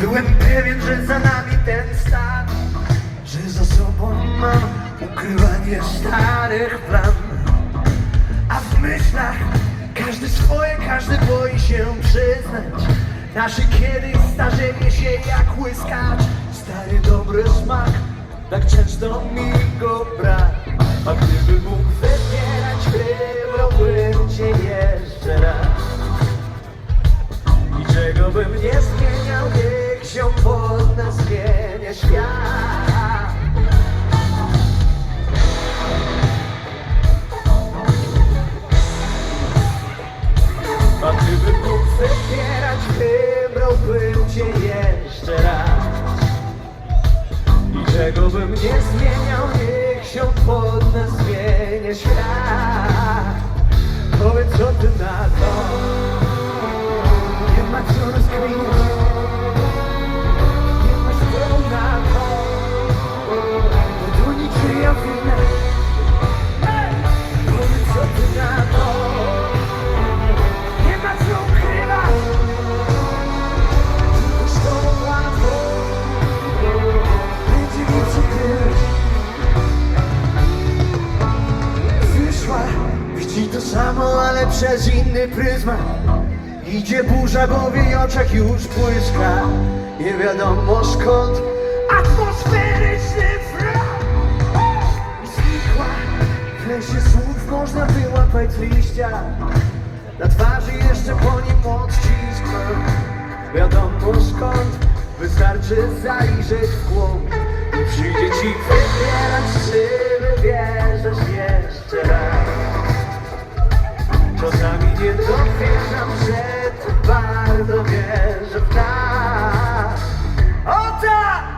Byłem pewien, że za nami ten stan Że za sobą mam ukrywanie starych plan. A w myślach każdy swoje, każdy boi się przyznać. Nasze kiedyś starzenie się jak łyskacz. Stary dobry smak, tak często mi go brak. A gdyby mógł wybierać, wybrałbym cię jeszcze raz. I czego bym nie zmieniał, się pod nas zmienia świat. A gdybym mógł wybierać, wybrałbym cię jeszcze raz. I czego bym nie zmieniał, niech się pod nas zmienia świat. Powiedz co ty na to. Nie ma co rozkminić samo, ale przez inny pryzmat. Idzie burza, bo w jej oczach już błyska. Nie wiadomo skąd Atmosferyczny frak Znikła. W lesie słów można wyłapać liścia. Na twarzy jeszcze po nim odcisk Wiadomo skąd Wystarczy zajrzeć w głąb. I przyjdzie ci wybierać Czy bardzo wierzę w nas O tak!